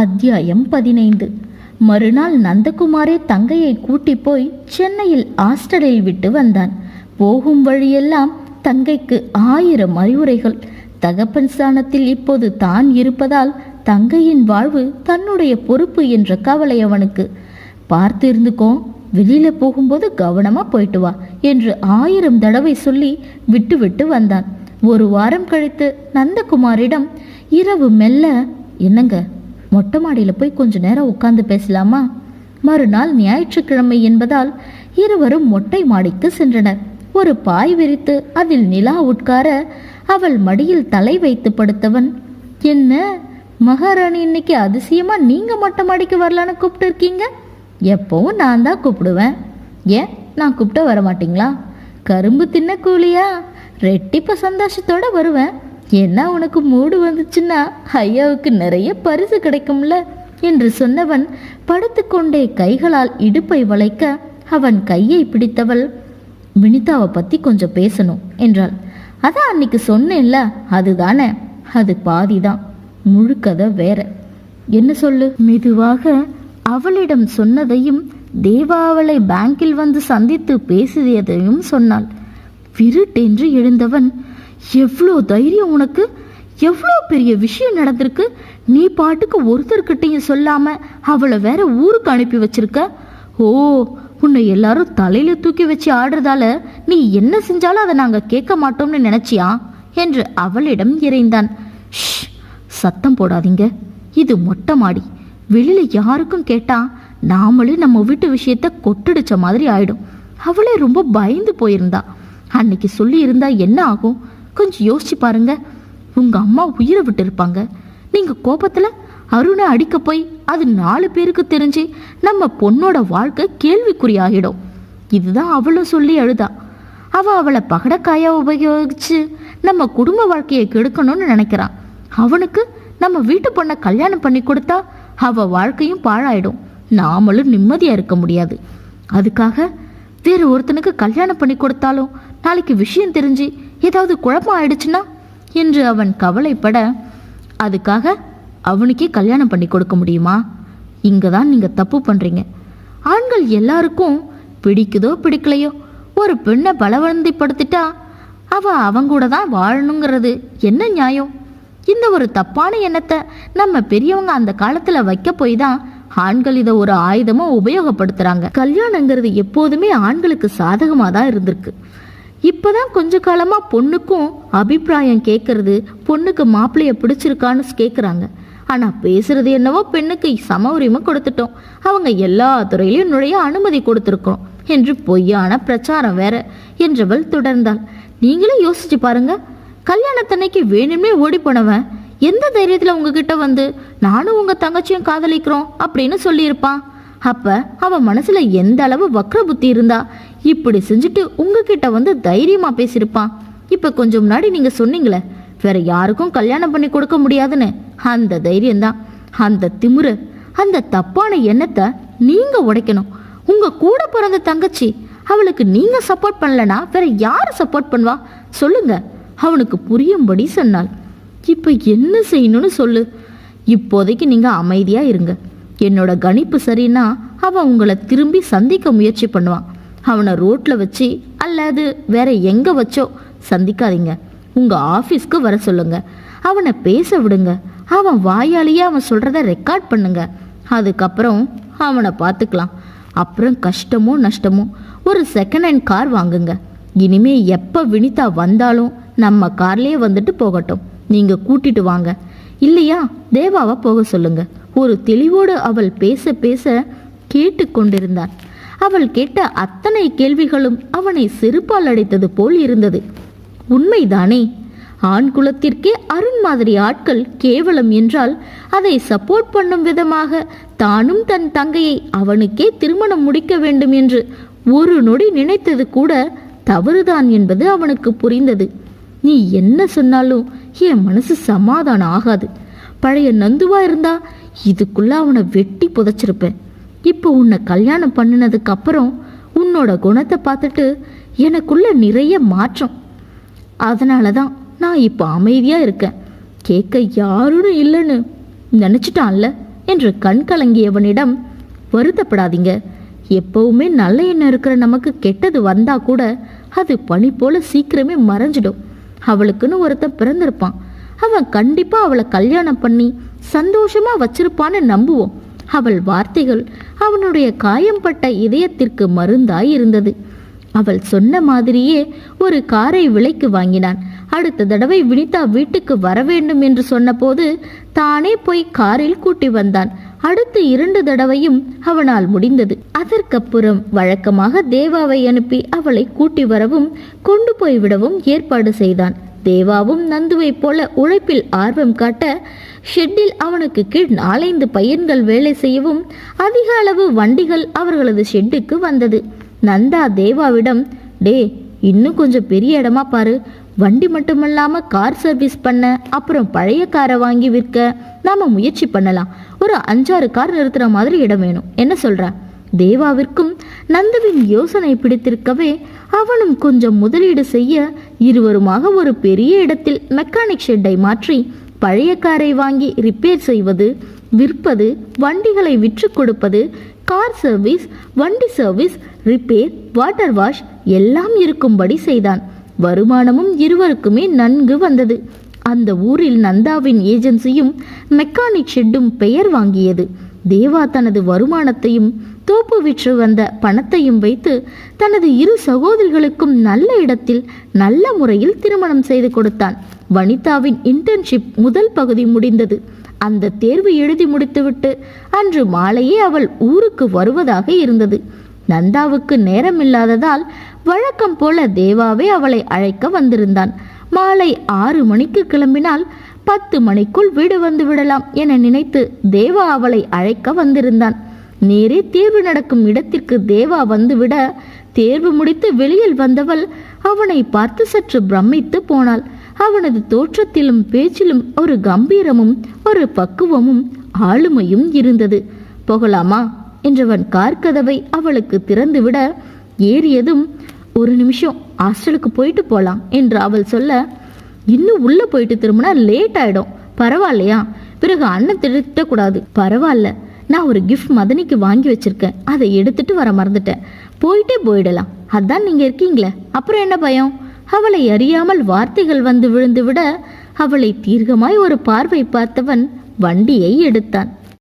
அத்தியாயம் பதினைந்து. மறுநாள் நந்தகுமாரே தங்கையை கூட்டி போய் சென்னையில் ஹாஸ்டலில் விட்டு வந்தான். போகும் வழியெல்லாம் தங்கைக்கு ஆயிரம் அறிவுரைகள். தகப்பன் ஸ்தானத்தில் இப்போது தான் இருப்பதால் தங்கையின் வாழ்வு தன்னுடைய பொறுப்பு என்ற கவலை அவனுக்கு. பார்த்து இருந்துக்கோ வெளியில போகும்போது கவனமா போயிட்டு வா என்று ஆயிரம் தடவை சொல்லி விட்டு விட்டு வந்தான். ஒரு வாரம் கழித்து நந்தகுமாரிடம் இரவு மெல்ல என்னங்க மொட்டை மாடியில் போய் கொஞ்ச நேரம் உட்காந்து பேசலாமா? மறுநாள் ஞாயிற்றுக்கிழமை என்பதால் இருவரும் மொட்டை மாடிக்கு சென்றனர். ஒரு பாய் விரித்து அதில் நிலா உட்கார அவள் மடியில் தலை வைத்து படுத்தவன் என்ன? மகாராணி இன்னைக்கு அதிசயமா நீங்க மொட்டை மாடிக்கு வரலான்னு கூப்பிட்டு இருக்கீங்க எப்பவும் நான் தான் கூப்பிடுவேன். ஏன்? நான் கூப்பிட்ட வர மாட்டீங்களா கரும்பு தின்ன கூலியா? ரெட்டிப்ப சந்தோஷத்தோட வருவேன். என்ன உனக்கு மூடு வந்துச்சுன்னா ஐயாவுக்கு நிறைய பரிசு கிடைக்கும்ல? என்று சொன்னவன் படுத்துக்கொண்டே கைகளால் இடுப்பை வளைக்க அவன் கையை பிடித்தவள் வினிதாவை பத்தி கொஞ்சம் பேசணும் என்றாள். அதான் அன்னைக்கு சொன்னேன்ல அதுதானே அது பாதிதான் முழுக்கதை வேற. என்ன சொல்லு? மெதுவாக அவளிடம் சொன்னதையும் தேவா அவளை பேங்கில் வந்து சந்தித்து பேசியதையும் சொன்னாள். விருட்டென்று எழுந்தவன் எவ்வளோ தைரியம் உனக்கு? எவ்வளோ பெரிய விஷயம் நடந்திருக்கு? நீ பாட்டுக்கு ஒருத்தர்கிட்டையும் சொல்லாம அவளை வேற ஊருக்கு அனுப்பி வச்சிருக்க? ஓ உன்னை எல்லாரும் தலையில தூக்கி வச்சு ஆடுறதால நீ என்ன செஞ்சாலும் அதை நாங்க கேட்க மாட்டோம்னு நினைச்சியா? என்று அவளிடம் இறைந்தான். ஷ் சத்தம் போடாதீங்க. இது மொட்டை மாடி. வெளியில யாருக்கும் கேட்டா நாமளே நம்ம வீட்டு விஷயத்த கொட்டடிச்ச மாதிரி ஆயிடும். அவளே ரொம்ப பயந்து போயிருந்தா. அன்னைக்கு சொல்லி இருந்தா என்ன ஆகும்? கொஞ்சம் யோசிச்சு பாருங்க. உங்க அம்மா உயிரை விட்டு இருப்பாங்க நீங்க கோபத்துல அருணை அடிக்க போய் அது நாலு பேருக்கு தெரிஞ்சு நம்ம பொண்ணோட வாழ்க்கை கேள்விக்குறியாகிடும். இதுதான் அவளும் சொல்லி அழுதா. அவ அவளை பகடக்காயா உபயோகிச்சு நம்ம குடும்ப வாழ்க்கையை கெடுக்கணும்னு நினைக்கிறான் அவனுக்கு நம்ம வீட்டு பொண்ணை கல்யாணம் பண்ணி கொடுத்தா அவ வாழ்க்கையும் பாழாயிடும். நாமளும் நிம்மதியா இருக்க முடியாது. அதுக்காக வேறு ஒருத்தனுக்கு கல்யாணம் பண்ணி கொடுத்தாலும் நாளைக்கு விஷயம் தெரிஞ்சு ஏதாவது குழப்பம் ஆயிடுச்சுன்னா என்று அவன் கவலைப்பட அதுக்காக அவனுக்கே கல்யாணம் பண்ணி கொடுக்க முடியுமா? இங்கே தான் நீங்கள் தப்பு பண்ணுறீங்க ஆண்கள் எல்லாருக்கும் பிடிக்குதோ பிடிக்கலையோ ஒரு பெண்ணை பலவந்திப்படுத்திட்டா அவ அவங்க கூட தான் வாழணுங்கிறது என்ன நியாயம்? இந்த ஒரு தப்பான எண்ணத்தை நம்ம பெரியவங்க அந்த காலத்தில் வைக்க போய் தான் ஆண்கள் இதை ஒரு ஆயுதமா உபயோகப்படுத்துறாங்க. கல்யாணங்கிறது எப்போதுமே ஆண்களுக்கு சாதகமாக தான் இருந்திருக்கு. இப்பதான் கொஞ்ச காலமா பொண்ணுக்கும் அபிப்பிராயம் கேட்கறது பொண்ணுக்கு மாப்பிள்ளைய பிடிச்சிருக்கான்னு கேட்குறாங்க ஆனா பேசுறது என்னவோ பெண்ணுக்கு சம உரிமை கொடுத்துட்டோம். அவங்க எல்லா துறையிலையும் நுழைய அனுமதி கொடுத்துருக்கோம். என்று பொய்யான பிரச்சாரம் வேற. என்றவள் தொடர்ந்தாள். நீங்களும் யோசிச்சு பாருங்க. கல்யாணத்தன்னைக்கு வேணுமே ஓடி போனவன் எந்த தைரியத்தில் உங்ககிட்ட வந்து நானும் உங்கள் தங்கச்சியும் காதலிக்கிறோம் அப்படின்னு சொல்லியிருப்பான். அப்போ அவன் மனசில் எந்த அளவு வக்ர புத்தி இருந்தா இப்படி செஞ்சுட்டு உங்ககிட்ட வந்து தைரியமாக பேசியிருப்பான். இப்போ கொஞ்சம் முன்னாடி நீங்கள் சொன்னீங்களே வேற யாருக்கும் கல்யாணம் பண்ணி கொடுக்க முடியாதுன்னு. அந்த தைரியம்தான். அந்த திமுரு அந்த தப்பான எண்ணத்தை நீங்கள் உடைக்கணும். உங்கள் கூட பிறந்த தங்கச்சி அவளுக்கு நீங்கள் சப்போர்ட் பண்ணலனா வேற யார் சப்போர்ட் பண்ணுவா? சொல்லுங்க. அவனுக்கு புரியும்படி சொன்னாள். இப்போ என்ன செய்யணும்னு சொல்லு. இப்போதைக்கு நீங்கள் அமைதியாக இருங்க. என்னோட கணிப்பு சரின்னா அவன் உங்களை திரும்பி சந்திக்க முயற்சி பண்ணுவான் அவனை ரோட்டில் வச்சு அல்லது வேற எங்கே வச்சோ சந்திக்காதீங்க. உங்கள் ஆஃபீஸ்க்கு வர சொல்லுங்க. அவனை பேச விடுங்க. அவன் வாயாலேயே அவன் சொல்கிறத ரெக்கார்ட் பண்ணுங்க. அதுக்கப்புறம் அவனை பார்த்துக்கலாம் அப்புறம் கஷ்டமோ நஷ்டமோ ஒரு செகண்ட் ஹேண்ட் கார் வாங்குங்க. இனிமே எப்போ வினிதா வந்தாலும் நம்ம கார்லேயே வந்துட்டு போகட்டும். நீங்க கூட்டிட்டு வாங்க. இல்லையா? தேவாவை போக சொல்லுங்க. ஒரு தெளிவோடு அவள் பேச பேச கேட்டு கொண்டிருந்தான். அவள் கேட்ட அத்தனை கேள்விகளும் அவனை செருப்பால் அடைத்தது போல் இருந்தது. உண்மைதானே? ஆண் குலத்திற்கே அருண் மாதிரி ஆட்கள் கேவலம் என்றால் அதை சப்போர்ட் பண்ணும் விதமாக தானும் தன் தங்கையை அவனுக்கே திருமணம் முடிக்க வேண்டும் என்று ஒரு நொடி நினைத்தது கூட தவறுதான் என்பது அவனுக்கு புரிந்தது. நீ என்ன சொன்னாலும் என் மனசு சமாதானம் ஆகாது. பழைய நந்துவா இருந்தா இதுக்குள்ள அவனை வெட்டி புதைச்சிருப்பேன். இப்போ உன்னை கல்யாணம் பண்ணினதுக்கு அப்புறம் உன்னோட குணத்தை பார்த்துட்டு எனக்குள்ள நிறைய மாற்றம். அதனால தான் நான் இப்போ அமைதியாக இருக்கேன். கேட்க யாரும் இல்லைன்னு நினச்சிட்டான்ல என்று கண் கலங்கியவனிடம் வருத்தப்படாதீங்க. எப்பவுமே நல்ல எண்ணம் இருக்கிற நமக்கு கெட்டது வந்தா கூட அது பனி போல சீக்கிரமே மறைஞ்சிடும். அவளுக்குன்னு ஒருத்தன் பிறந்திருப்பான். அவன் கண்டிப்பாக அவளை கல்யாணம் பண்ணி சந்தோஷமாக வச்சிருப்பான்னு நம்புவோம். அவள் வார்த்தைகள் அவனுடைய காயம்பட்ட இதயத்திற்கு மருந்தாய் இருந்தது. அவள் சொன்ன மாதிரியே ஒரு காரை விலைக்கு வாங்கினான். அடுத்த தடவை வினிதா வீட்டுக்கு வர வேண்டும் என்று சொன்னபோது தானே போய் காரில் கூட்டி வந்தான். அடுத்த இரண்டு தடவையும் அவனால் முடிந்தது. அதற்கப்புறம் வழக்கமாக தேவாவை அனுப்பி அவளை கூட்டி வரவும் கொண்டு போய் விடவும் ஏற்பாடு செய்தான். தேவாவும் நந்துவைப் போல உழைப்பில் ஆர்வம் காட்ட ஷெட்டில் அவனுக்கு கீழ் நாலைந்து பையன்கள் வேலை செய்யவும் அதிக அளவு வண்டிகள் அவர்களது ஷெட்டுக்கு வந்தது. நந்தா தேவாவிடம் டே இன்னும் கொஞ்சம் பெரிய இடமா பாரு. வண்டி மட்டுமல்லாம கார் சர்வீஸ் பண்ண அப்புறம் பழைய காரை வாங்கி விற்க. நாம முயற்சி பண்ணலாம். ஒரு அஞ்சாறு கார் நிறுத்துற மாதிரி இடம் வேணும். என்ன சொல்ற? தேவாவிற்கும் நந்துவின் யோசனை பிடித்திருக்கவே அவனும் கொஞ்சம் முதலீடு செய்ய இருவருமாக ஒரு பெரிய இடத்தில் மெக்கானிக் ஷெட்டை மாற்றி பழைய காரை வாங்கி ரிப்பேர் செய்வது விற்பது வண்டிகளை விற்று கொடுப்பது கார் சர்வீஸ் வண்டி சர்வீஸ் ரிப்பேர் வாட்டர் வாஷ் எல்லாம் இருக்கும்படி செய்தான். வருமானமும் இருவருக்குமே நன்கு வந்தது. அந்த ஊரில் நந்தாவின் ஏஜென்சியும் மெக்கானிக் ஷெட்டும் பெயர் வாங்கியது. தேவா தனது வருமானத்தையும் தோப்பு விற்று வந்த பணத்தையும் வைத்து தனது இரு சகோதரிகளுக்கும் நல்ல இடத்தில் நல்ல முறையில் திருமணம் செய்து கொடுத்தான். வனிதாவின் இன்டர்ன்ஷிப் முதல் பகுதி முடிந்தது. அந்த தேர்வு எழுதி முடித்துவிட்டு அன்று மாலையே அவள் ஊருக்கு வருவதாக இருந்தது. நந்தாவுக்கு நேரமில்லாததால் வழக்கம் போல தேவாவே அவளை அழைக்க வந்திருந்தான். மாலை ஆறு மணிக்கு கிளம்பினால் பத்து மணிக்குள் வீடு வந்து விடலாம் என நினைத்து தேவா அவளை அழைக்க வந்திருந்தான். நேரே தேர்வு நடக்கும் இடத்திற்கு தேவா வந்துவிட தேர்வு முடித்து வெளியில் வந்தவள் அவனை பார்த்து சற்று பிரமித்து போனாள். அவனது தோற்றத்திலும் பேச்சிலும் ஒரு கம்பீரமும் ஒரு பக்குவமும் ஆளுமையும் இருந்தது. போகலாமா? என்றவன் கார் கதவை அவளுக்கு திறந்துவிட ஏறியதும் ஒரு நிமிஷம் ஹாஸ்டலுக்கு போயிட்டு போகலாம் என்று அவள் சொல்ல இன்னும் உள்ளே போயிட்டு திரும்பினா லேட் ஆயிடும் பரவாயில்லையா? பிறகு அண்ணன் திட்டக்கூடாது. பரவாயில்ல நான் ஒரு கிஃப்ட் மதனிக்கு வாங்கி வச்சிருக்கேன். அதை எடுத்துட்டு வர மறந்துட்டேன். போயிட்டே போயிடலாம். அதான் நீங்க இருக்கீங்களே. அப்புறம் என்ன பயம்? அவளை அறியாமல் வார்த்தைகள் வந்து விழுந்து விட அவளை தீர்க்கமாய் ஒரு பார்வை பார்த்தவன் வண்டியை எடுத்தான்.